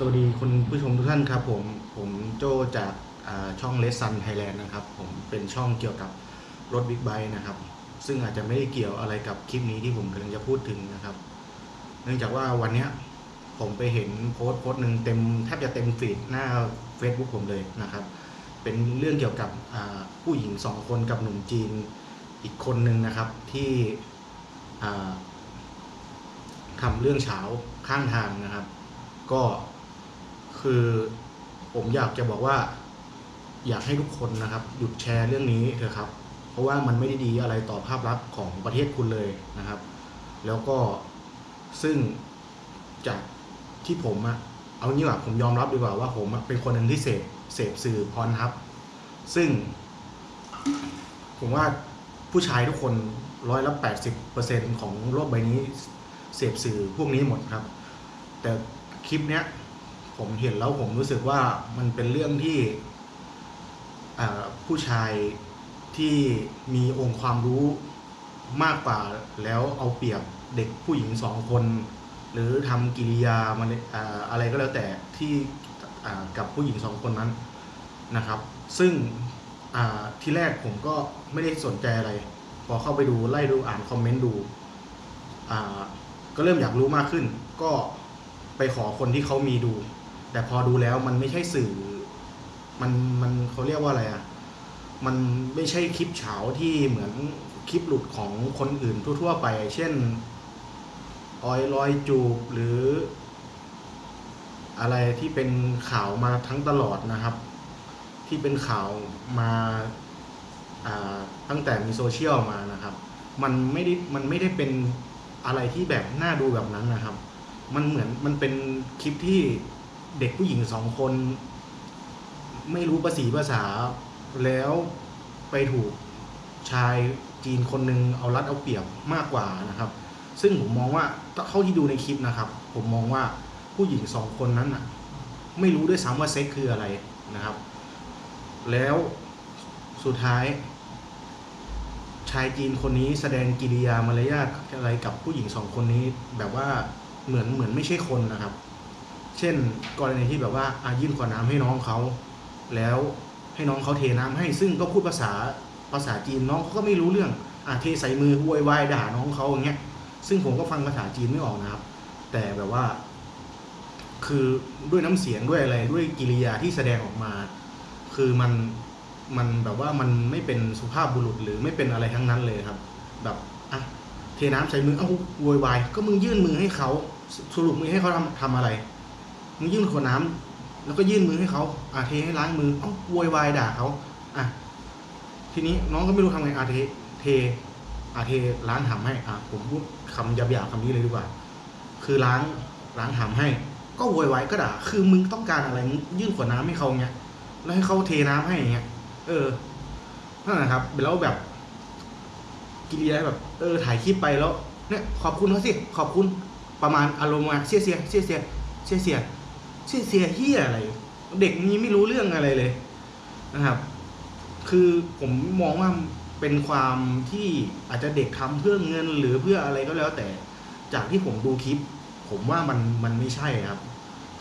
สวัสดีคุณผู้ชมทุกท่านครับผมผมโจจากช่องเลสซันไทยแลนด์นะครับ ผมเป็นช่องเกี่ยวกับรถบิ๊กไบค์นะครับ ซึ่งอาจจะไม่ได้เกี่ยวอะไรกับคลิปนี้ที่ผมกำลังจะพูดถึงนะครับ เนื่องจากว่าวันนี้ผมไปเห็นโพสต์โพสต์หนึ่งเต็มแทบจะเต็มฟีดหน้า Facebook ผมเลยนะครับ เป็นเรื่องเกี่ยวกับผู้หญิงสองคนกับหนุ่มจีนอีกคนหนึ่งนะครับที่ทำเรื่องเช้าข้างทางนะครับ ก็ คือผมอยากจะบอกว่า อยากให้ทุกคนนะครับ หยุดแชร์เรื่องนี้เถอะครับ เพราะว่ามันไม่ได้ดีอะไรต่อภาพลักษณ์ของประเทศคุณเลยนะครับ แล้วก็ซึ่งจากที่ผมอะเอางี้ว่าผมยอมรับดีกว่าว่าผมเป็นคนหนึ่งที่เสพเสพสื่อพรทับ ซึ่ง ผมว่าผู้ชายทุกคนร้อยละแปดสิบเปอร์เซ็นของโลกใบนี้ เสพสื่อพวกนี้หมดครับ แต่คลิปเนี้ย ผมเห็นแล้วผมรู้สึกว่ามันเป็นเรื่องที่ผู้ชายที่มีองค์ความรู้มากกว่าแล้วเอาเปรียบเด็กผู้หญิงสองคน หรือทำกิริยามันอะไรก็แล้วแต่ที่กับผู้หญิงสองคนนั้นนะครับ ซึ่งที่แรกผมก็ไม่ได้สนใจอะไร พอเข้าไปดูไล่ดูอ่านคอมเมนต์ดูก็เริ่มอยากรู้มากขึ้น ก็ไปขอคนที่เขามีดู แต่พอดูแล้วมันไม่ใช่สื่อ มันมันเขาเรียกว่าอะไรอะ มันไม่ใช่คลิปเฉาที่เหมือนคลิปหลุดของคนอื่นทั่วๆไป เช่น ออยลอยจูบหรือ อะไรที่เป็นข่าวมาทั้งตลอดนะครับ ที่เป็นข่าวมาอ่าตั้งแต่มีโซเชียลมานะครับ มันไม่ได้มันไม่ได้เป็นอะไรที่แบบน่าดูแบบนั้นนะครับ มันเหมือนมันเป็นคลิปที่ เด็กผู้หญิงสองคน ไม่รู้ภาษีภาษา แล้วไปถูกชายจีนคนหนึ่งเอารัดเอาเปรียบมากกว่านะครับ ซึ่งผมมองว่าเข้าที่ดูในคลิปนะครับ ผมมองว่าผู้หญิงสองคนนั้นน่ะ ไม่รู้ด้วยซ้ำว่าเซ็กคืออะไรนะครับ แล้วสุดท้าย ชายจีนคนนี้แสดงกิริยามารยาทอะไรกับผู้หญิงสองคนนี้ แบบว่าเหมือนเหมือนไม่ใช่คนนะครับ เช่น กรณีที่แบบว่าอายื่นขวดน้ำให้น้องเขาแล้วให้น้องเขาเทน้ำให้ ซึ่งก็พูดภาษาภาษาจีนน้องเขาก็ไม่รู้เรื่องอเทใส่มือโวยวายด่าน้องเขาอย่างเงี้ย ซึ่งผมก็ฟังภาษาจีนไม่ออกนะครับ แต่แบบว่า คือด้วยน้ำเสียงด้วยอะไรด้วยกิริยาที่แสดงออกมา คือมันมันแบบว่ามันไม่เป็นสุภาพบุรุษหรือไม่เป็นอะไรทั้งนั้นเลยครับ แบบอะเทน้ำใส่มือเอ้าวยวายก็มึงยื่นมือให้เขาสรุปมึงให้เขาทำทำอะไร มึงยื่นขวดน้ำแล้วก็ยื่นมือให้เขาอะเทให้ล้างมือเอ้าโวยวายด่าเขาอะทีนี้น้องก็ไม่รู้ทำไงอะเทเทอะเทล้างหำให้อะผมพูดคำหยาบๆคำนี้เลยดีกว่า คือล้างล้างหำให้ ก็โวยวายก็ด่า คือมึงต้องการอะไรมึงยื่นขวดน้ำให้เขาเงี้ยแล้วให้เขาเทน้ำให้อย่างเงี้ยเออนั่นแหละครับแล้วแบบกิริยาแบบ เออถ่ายคลิปไปแล้วเนี่ยขอบคุณเขาสิขอบคุณประมาณอารมณ์มาเสียเสียเสียเสียเสียเสีย เสียเสียเฮียอะไร เด็กนี้ไม่รู้เรื่องอะไรเลยนะครับ คือผมมองว่าเป็นความที่อาจจะเด็กทำเพื่อเงินหรือเพื่ออะไรก็แล้วแต่ จากที่ผมดูคลิป ผมว่ามันมันไม่ใช่ครับ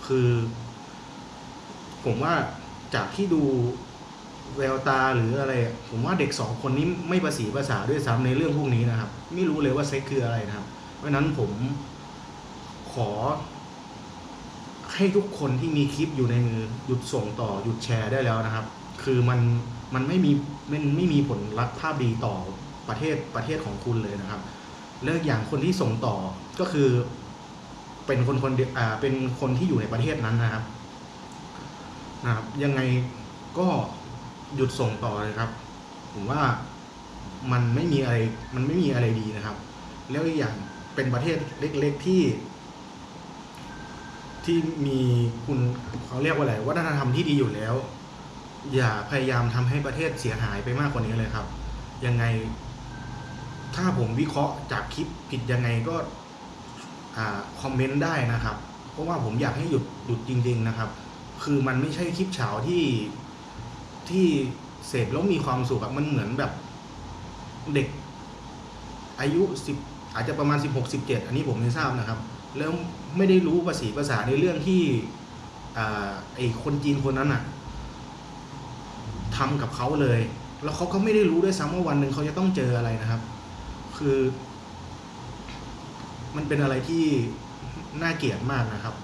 คือ ผมว่าจากที่ดูแววตาหรืออะไร ผมว่าเด็กสองคนนี้ไม่ประสีภาษาด้วยซ้ำในเรื่องพวกนี้นะครับ ไม่รู้เลยว่าเซ็กคืออะไรนะครับ เพราะนั้นผมขอ ให้ทุกคนที่มีคลิปอยู่ในมือหยุดส่งต่อหยุดแชร์ได้แล้วนะครับ คือมันมันไม่มีมันไม่มีผลลัพธ์ภาพดีต่อประเทศประเทศของคุณเลยนะครับแล้วอย่างคนที่ส่งต่อก็คือ เป็นคนคนอ่าเป็นคนที่อยู่ในประเทศนั้นนะครับนะครับ ยังไงก็หยุดส่งต่อเลยครับ ผมว่ามันไม่มีอะไรมันไม่มีอะไรดีนะครับ แล้วอีกอย่างเป็นประเทศเล็ก ๆที่ ที่มีคุณเขาเรียกว่าอะไรวัฒนธรรมที่ดีอยู่แล้ว อย่าพยายามทำให้ประเทศเสียหายไปมากกว่านี้เลยครับ ยังไง ถ้าผมวิเคราะห์จากคลิปผิดยังไงก็อ่าคอมเมนต์ได้นะครับ เพราะว่าผมอยากให้หยุดหยุดจริง ๆนะครับ คือมันไม่ใช่คลิปเฉาที่ที่เสพแล้วมีความสุขอะมันเหมือนแบบเด็กอายุสิบอาจจะประมาณสิบหกสิบเจ็ดอันนี้ผมไม่ทราบนะครับ แล้วไม่ได้รู้ภาษีภาษาในเรื่องที่อไอคนจีนคนนั้นอะทำกับเขาเลย แล้วเขาก็ไม่ได้รู้ด้วยซ้ำว่าวันหนึ่งเขาจะต้องเจออะไรนะครับ คือ มันเป็นอะไรที่น่าเกลียดมากนะครับ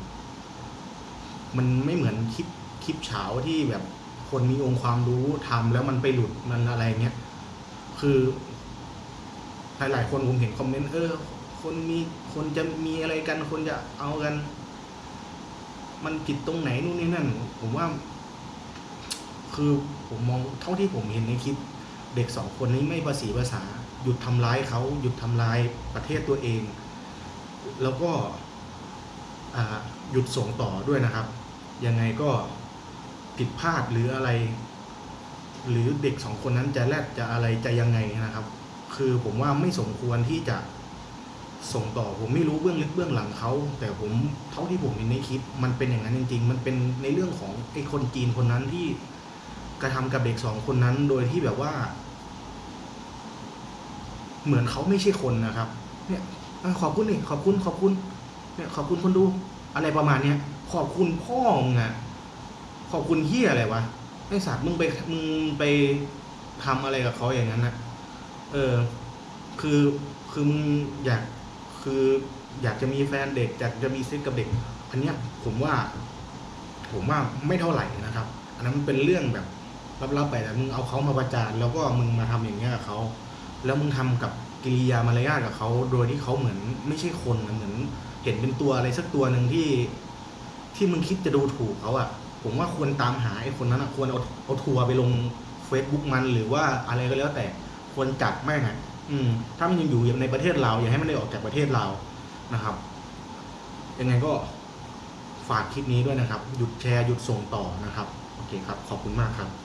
มันไม่เหมือนคลิปคลิปเฉาที่แบบคนมีองค์ความรู้ทำแล้วมันไปหลุดมันอะไรเงี้ย คือหลายๆคนผมเห็นคอมเมนต์เออ คนมีคนจะมีอะไรกัน คนจะเอากัน มันผิดตรงไหนนู่นนี่นั่น ผมว่า คือผมมองเท่าที่ผมเห็นในคลิป เด็กสองคนนี้ไม่ภาษีภาษา หยุดทำร้ายเขาหยุดทำร้ายประเทศตัวเอง แล้วก็หยุดส่งต่อด้วยนะครับ ยังไงก็ผิดพลาดหรืออะไร หรือเด็กสองคนนั้นจะแลดจะอะไรจะยังไงนะครับ คือผมว่าไม่สมควรที่จะ ส่งต่อผมไม่รู้เบื้องลึกเบื้องหลังเขา แต่ผมเท่าที่ผมเห็นในคลิป มันเป็นอย่างนั้นจริง ๆ มันเป็นในเรื่องของไอ้คนจีนคนนั้นที่กระทำกับเด็กสองคนนั้น โดยที่แบบว่า เหมือนเขาไม่ใช่คนนะครับ เนี่ยขอบคุณนี่ขอบคุณขอบคุณเนี่ยขอบคุณคนดู อะไรประมาณเนี้ยขอบคุณพ่อมึงอะขอบคุณเฮียอะไรวะไอสัตว์มึงไปมึงไปทำอะไรกับเขาอย่างนั้นนะเออ คือคือมึงอยาก คืออยากจะมีแฟนเด็กอยากจะมีเซ็กกับเด็ก อันเนี้ยผมว่า ผมว่าไม่เท่าไหร่นะครับ อันนั้นมันเป็นเรื่องแบบลับๆไปแต่มึงเอาเขามาประจานแล้วก็มึงมาทำอย่างเงี้ยกับเขาแล้วมึงทำกับกิริยามารยาทกับเขาโดยที่เขาเหมือนไม่ใช่คนเหมือน เห็นเป็นตัวอะไรสักตัวหนึ่งที่ ที่มึงคิดจะดูถูกเขาอะผมว่าควรตามหาไอ้คนนั้นอะควรเอาเอาทัวร์ไปลง Facebook มันหรือว่าอะไรก็แล้วแต่ควรจับแม่งอะ อืม ถ้ามันยังอยู่ในประเทศเราอย่าให้มันได้ออกจากประเทศเรานะครับ ยังไงก็ฝากคลิปนี้ด้วยนะครับ หยุดแชร์หยุดส่งต่อนะครับ โอเคครับ ขอบคุณมากครับ